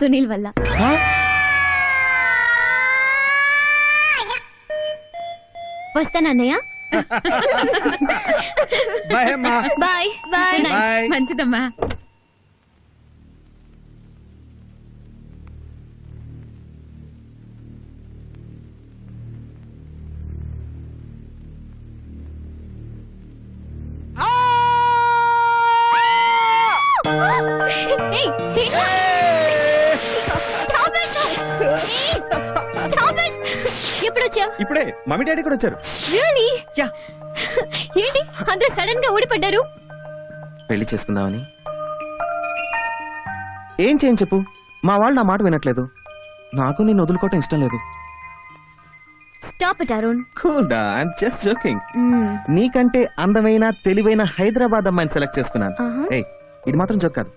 సునీల్ వల్ల. వస్తాను అన్నయ్య. బాయ్ అమ్మా. Bye bye. బాయ్. మంచిదమ్మా. ఎప్పుడు వచ్చావు ఇప్పుడే. మమ్మీ డాడీ కూడా వచ్చారు. రియలీ? ఏంటి? అందరూ సడన్గా ఊడిపడ్డారు? పెళ్ళి చేసుకుందామని. ఏం చేయని చెప్పు? మా వాళ్ళు నా మాట వినట్లేదు. నాకు నేను వదులుకోవటం ఇష్టం లేదు. స్టాప్ ఇట్ అరుణ్ కూల్డా ఐఎమ్ జస్ట్ జోకింగ్ నీకంటే అందమైన తెలివైన హైదరాబాద్ అమ్మాయిని సెలెక్ట్ చేసుకున్నాను. ఆహా. ఏయ్ ఇది మాత్రం జోక్ కాదు.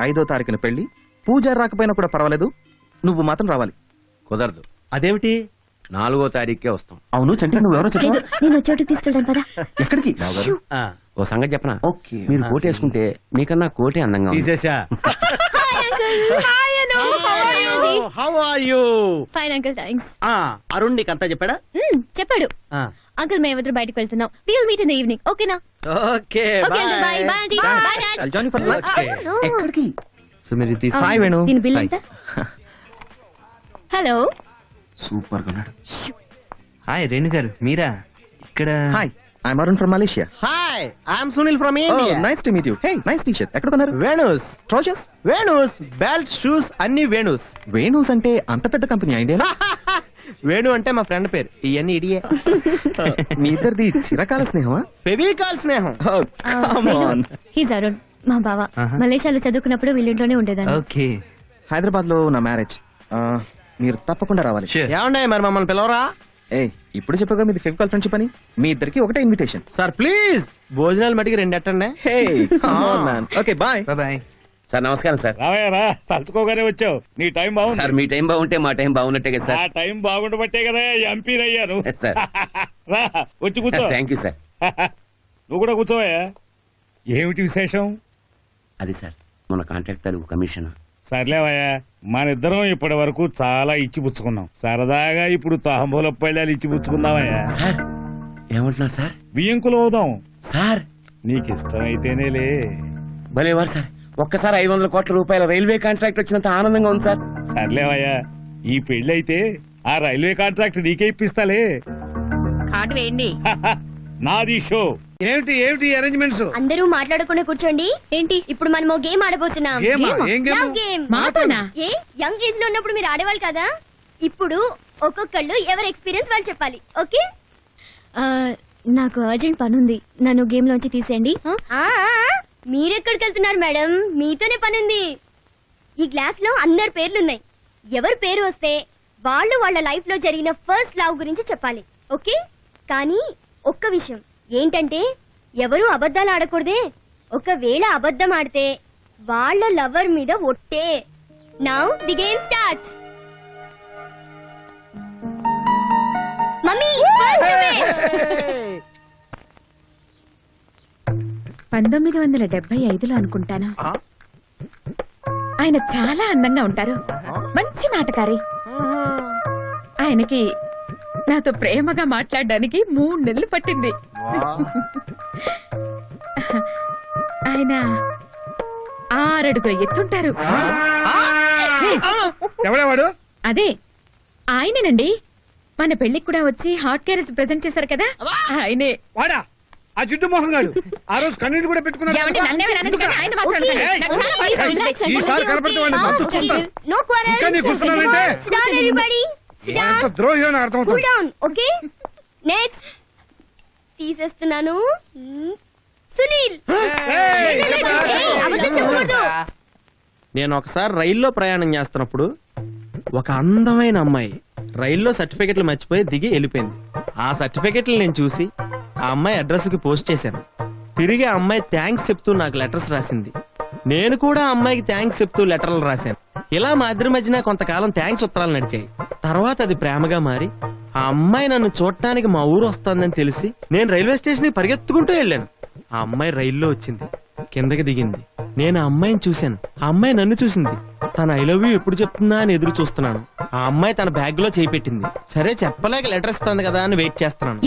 ఐదో తారీఖున పెళ్ళి పూజ రాకపోయినా కూడా పర్వాలేదు. నువ్వు మాత్రం రావాలి. కుదరదు. అదేమిటి? నాలుగో తారీఖుకే వస్తాం. అవును చంటి నువ్వు ఎవరో నేను చోటుకి తీసుకెళ్తాను పదా. ఎక్కడికి? ఓ సంగతి చెప్పనా? ఓకే. మీరు కోట్ వేసుకుంటే మీకన్నా కోటే అందంగా ఉంది. తీసేసా. How are you fine uncle thanks Arun నీకు అంతా చెప్పాడా? చెప్పాడు. అంకుల్ మేమిద్దరు బయటకు వెళ్తున్నాం. Will meet in the evening ఓకేనా? Okay okay uncle bye bye aunty bye dad I'll join you for lunch. No. ఎక్కడికి? సో మీరు తీసు ఆ, హాయ్ వేణు దీని బిల్ ఎంత? హలో సూపర్గా ఉన్నాడు హాయ్ రేణు గారు. మీరా? ఇక్కడ hi I'm Arun from Malaysia hi I'm Sunil from Oh, India nice to meet you hey nice T shirt ఎక్కడ కొన్నారు? Venus trousers Venus belt shoes అన్ని వేణుస్ వేణూస్ అంటే అంత పెద్ద కంపెనీ ఇండియా వేణు అంటే మా ఫ్రెండ్ పేరు. ఇవన్నీ ఇడియే. మీ ఇద్దరిది చిరకాల స్నేహమా? ఫెవికాల్ స్నేహం. హీజ్ అరుణ్ మా బావ. మలేషియాలో చదువుకున్నప్పుడు వీళ్ళింట్లోనే ఉండేదాన్ని. ఓకే. హైదరాబాద్లో నా మ్యారేజ్ మీరు తప్పకుండా రావాలి. ఏమండే మరి మమ్మల్ని పిలవరా? ఏ ఇప్పుడు చెప్పగా మీది ఫెవికాల్ ఫ్రెండ్షిప్ అని. మీ ఇద్దరికి ఒకటే ఇన్విటేషన్. Sir please! భోజనాలు మటుకు రెండు ఎట్టండి. Hey okay bye bye sir నమస్కారం సార్. రావయ్యరా తలుచుకోగానే వచ్చావు. నీ టైం బాగుంది. సార్ మీ టైం బాగుంటే మా టైం బాగున్నట్టే కదా ఆ సార్ టైం బాగుండబట్టే కదా ఎంపీ Yes, sir. రా వచ్చి కూర్చో. థ్యాంక్ యూ సార్ నువ్వు కూడా కూర్చోవయ్యా. ఏమిటి విశేషం? అది సార్ మన కాంట్రాక్ట్ తాలూకు కమిషన్ సర్లేవయ్యా మన ఇద్దరం ఇప్పటి వరకు చాలా ఇచ్చిపుచ్చుకున్నాం సరదాగా ఇప్పుడు తాంబూల పళ్ళాలు ఇచ్చిపుచ్చుకుందామయ్యా సార్ ఏమంటున్నారు సార్? బియ్యంకులు అవుదాం. సార్. నీకు ఇష్టమైతేనేలే భలేవారు సార్ ఒక్కసారి ఐదు వందల కోట్ల రూపాయల రైల్వే కాంట్రాక్ట్ వచ్చినంత ఆనందంగా ఉంది సార్. సర్లేవయ్యా ఈ పెళ్ళైతే ఆ రైల్వే కాంట్రాక్ట్ నీకే ఇప్పిస్తాలే. కార్డు వేయండి. నాది షో. ఏమిటి ఏమిటి అరేంజ్మెంట్స్ అందరూ మాట్లాడకుండా కూర్చోండి. ఏంటి ఇప్పుడు మనం ఓ గేమ్ ఆడబోతున్నాం. గేమా? ఏం గేమ్? Young game. మాతోనా? ఏ యంగ్ ఏజ్లో ఉన్నప్పుడు మీరు ఆడేవాళ్ళు కదా? ఇప్పుడు ఒక్కొక్కళ్ళు ఎవరి ఎక్స్పీరియన్స్ వాళ్ళు చెప్పాలి. ఓకే? నాకు అర్జెంట్ పని ఉంది. నన్ను గేమ్ లోంచి తీసేయండి. మీరెక్కడికి వెళ్తున్నారు మేడం? మీతోనే పని ఉంది. ఈ గ్లాస్లో అందరి పేర్లున్నాయి. ఎవరి పేరు వస్తే వాళ్ళు వాళ్ళ లైఫ్లో జరిగిన ఫస్ట్ లవ్ గురించి చెప్పాలి. ఓకే? కానీ ఒక్క విషయం. ఏంటంటే ఎవరు అబద్ధాలు ఆడకూడదే. ఒకవేళ అబద్ధం ఆడితే వాళ్ళ లవర్ మీద ఒట్టే. Now the game starts mummy. పంతొమ్మిది వందల డెబ్బై ఐదులో అనుకుంటాను. ఆయన చాలా అందంగా ఉంటారు. మంచి మాటకారి. ఆయనకి నాతో ప్రేమగా మాట్లాడడానికి మూడు నెలలు పట్టింది. ఆయన ఆరడుగుల ఎత్తుంటారు. ఎవడేవాడు? అదే ఆయనేనండి. మన పెళ్ళికి కూడా వచ్చి హాట్ క్యారెస్ ప్రెజెంట్ చేశారు కదా? ఆయనే. వాడా? ఆ మోహన్ గారు ఆ రోజు కన్నీళ్ళు కూడా పెట్టుకున్నాడు. ఏమండి నన్నేమీ అనొద్దు కానీ ఆయన మాట్లాడతాడు. ఏయ్, నాకు చాలా భయం వేస్తుంది. Relax, Uncle. ఈసారి కనపడితే వాడిని మొత్తం still, చూస్తాను. No quarrels. ఇంకా నీకు కూర్చున్నానంటే? Sit down, everybody. Sit down. ఎంత ద్రోహి అని Cool అర్థమవుతుంది down, okay? Next. తీసేస్తున్నాను. సునీల్. నేను ఒకసారి రైల్లో ప్రయాణం చేస్తున్నప్పుడు ఒక అందమైన అమ్మాయి రైల్లో సర్టిఫికెట్లు మర్చిపోయి దిగి వెళ్ళిపోయింది ఆ సర్టిఫికెట్లు నేను చూసి ఆ అమ్మాయి అడ్రస్కి పోస్ట్ చేశాను తిరిగి ఆ అమ్మాయి థ్యాంక్స్ చెప్తూ నాకు లెటర్స్ రాసింది నేను కూడా అమ్మాయికి థ్యాంక్స్ చెప్తూ లెటర్లు రాశాను ఇలా మా ఇద్దరి మధ్యన కొంతకాలం థ్యాంక్స్ ఉత్తరాలు నడిచాయి తర్వాత అది ప్రేమగా మారి ఆ అమ్మాయి నన్ను చూడటానికి మా ఊరు వస్తుందని తెలిసి నేను రైల్వే స్టేషన్ పరిగెత్తుకుంటూ వెళ్ళాను. ఆ అమ్మాయి రైల్లో వచ్చింది కిందకి దిగింది. నేను ఆ అమ్మాయిని చూశాను. ఆ అమ్మాయి నన్ను చూసింది. తన ఐ లవ్ యూ ఎప్పుడు చెప్తుందా అని ఎదురు చూస్తున్నాను. ఆ అమ్మాయి తన బ్యాగ్లో చేయి పెట్టింది. సరే చెప్పలేక లెటర్ ఇస్తుంది కదా అని వెయిట్ చేస్తున్నాను.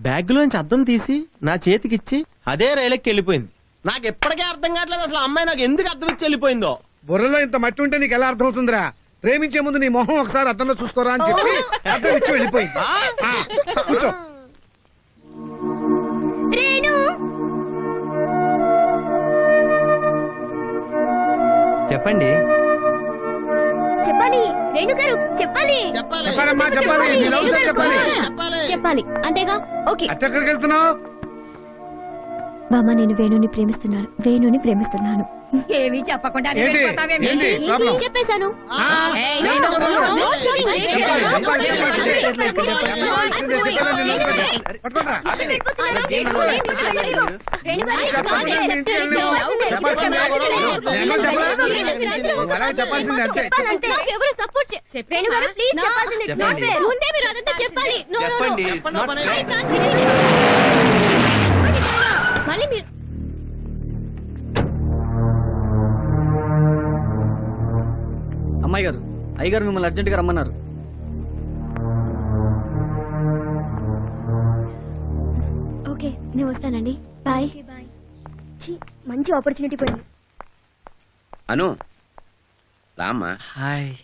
బ్యాగ్ లోంచి అద్దం తీసి నా చేతికిచ్చి అదే రైలెక్కి వెళ్ళిపోయింది. నాకు ఎప్పటికీ అర్థం కావట్లేదు అసలు ఆ అమ్మాయి నాకు ఎందుకు అర్థం ఇచ్చి వెళ్ళిపోయిందో. బుర్రలో ఇంత మట్టి ఉంటే నీకు ఎలా అర్థం అవుతుందిరా? ప్రేమించే ముందు నీ మొహం ఒకసారి అద్దంలో చూసుకోరా అని చెప్పి అర్థం ఇచ్చి వెళ్ళిపోయింది. ఆ, కూర్చో. రేణు. చెప్పండి. చెప్పాలి. రేణు గారు చెప్పాలి. చెప్పాలమ్మా చెప్పాలి. నీ లవ్ స్టోరీ చెప్పాలి. చెప్పాలి. అంతేగా? ఓకే. అట్టెక్కడికి వెళ్తున్నావు? బామ్మ నేను వేణుని ప్రేమిస్తున్నాను వేణుని ప్రేమిస్తున్నాను ఏమీ చెప్పకుండా ఏంటి ఏంటి ప్రాబ్లం చెప్పేశాను ఏయ్, చెప్పాలి, చెప్పాలి, చెప్పాలి. చెప్పాలి. ఎవరు సపోర్ట్ fair. ముందే మీరు అదంతా చెప్పాలి. చెప్పండి. అయ్యగారు మిమ్మల్ని అర్జెంట్గా రమ్మన్నారు. ఓకే నేను వస్తానండి. బాయ్. బాయ్. మంచి ఆపర్చునిటీ పోయింది. అను రామ్మా. హాయ్.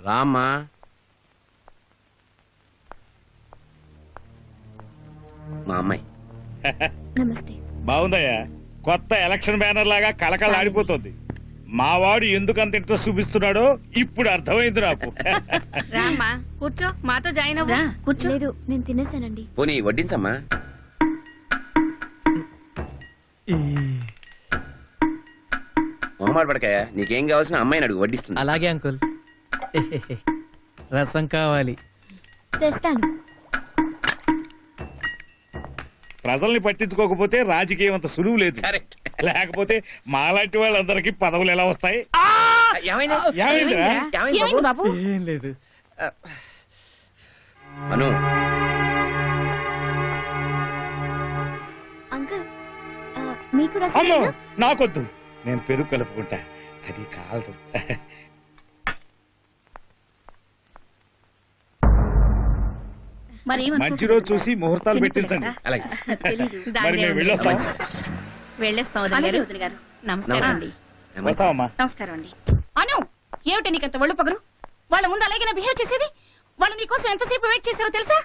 రామ్మా. మా అమ్మాయి. నమస్తే. బాగుందయ్యా. కొత్త ఎలక్షన్ బ్యానర్ లాగా కలకల ఆడిపోతుంది. మావాడు ఎందుకు అంత ఇంట్రెస్ట్ చూపిస్తున్నాడో ఇప్పుడు అర్థమైంది నాకు. రామ్మా కూర్చో మాతో జాయిన్ అవ్వు. కూర్చో. లేదు నేను తినేసానండి. పోనీ వడ్డించమ్మా. మొహమాట పడకాయ? నీకేం కావాల్సిన అమ్మాయిని అడుగు వడ్డిస్తుంది అలాగే అంకుల్. రసం కావాలి. తెస్తాను. ప్రజల్ని పట్టించుకోకపోతే రాజకీయం అంత సులువు లేదు. కరెక్ట్ లేకపోతే మాలాంటి వాళ్ళందరికీ పదవులు ఎలా వస్తాయి? ఏమైంది? ఏమైందిరా? ఏమైంది బాబు? ఏం లేదు. అను. అంకుల్ ఆ, మీకు అమ్మో రసం నాకొద్దు. నేను పెరుగు కలుపుకుంటా. అది కాదు. మరి మంచి రోజు చూసి ముహూర్తాలు పెట్టించండి. అలాగే. మరి మేము వెళ్ళొస్తాం. వెళ్ళేస్తాం వదిన గారు. వదిన గారు. నమస్కారం. అండి వస్తామమ్మా నమస్కారం అండి. అను ఏమిటి నీకంత ఒళ్ళు పగరు? వాళ్ళ ముందు అలాగే బిహేవ్ చేసేది? వాళ్ళు నీకోసం ఎంతసేపు వెయిట్ చేశారో తెలుసా?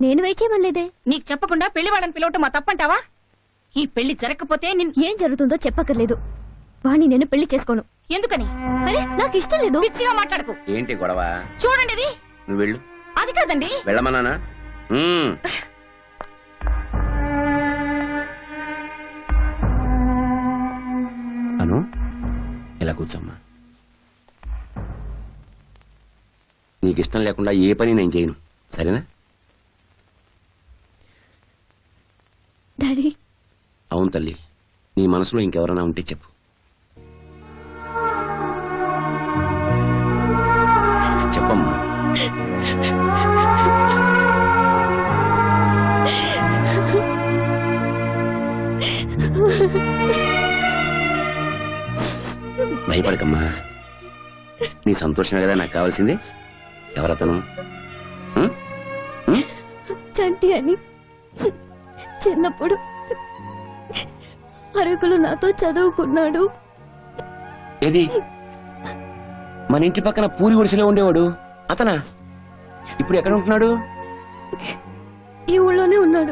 నేను వెయిట్ చేయమలేదే నీకు చెప్పకుండా పెళ్ళి వాళ్ళని పిలవటం మా తప్పంటావా? ఈ పెళ్ళి జరగకపోతే నిన్ ఏం జరుగుతుందో చెప్పక్కర్లేదు. వాణ్ణి నేను పెళ్ళి చేసుకోను. ఎందుకని? అరే నాకు ఇష్టం లేదు. పిచ్చిగా మాట్లాడకు. ఏంటి గొడవ? చూడండి ఇది నువ్వు వెళ్ళు. అది కాదండి. వెళ్ళమన్నానా. అను ఇలా కూర్చోమ్మా. నీకు ఇష్టం లేకుండా ఏ పని నేను చేయను. సరేనా? డాడీ. అవును తల్లి నీ మనసులో ఇంకెవరైనా ఉంటే చెప్పు. భయపడకమ్మా. నీ సంతోషమే కదా నాకు కావాల్సింది? ఎవరతను? చంటి అని. చిన్నప్పుడు అరకులు నాతో చదువుకున్నాడు. ఏది? మన ఇంటి పక్కన పూరి గుడిసెలో ఉండేవాడు. అతనా? ఇప్పుడు ఎక్కడ ఉంటున్నాడు? ఈ ఊళ్ళోనే ఉన్నాడు.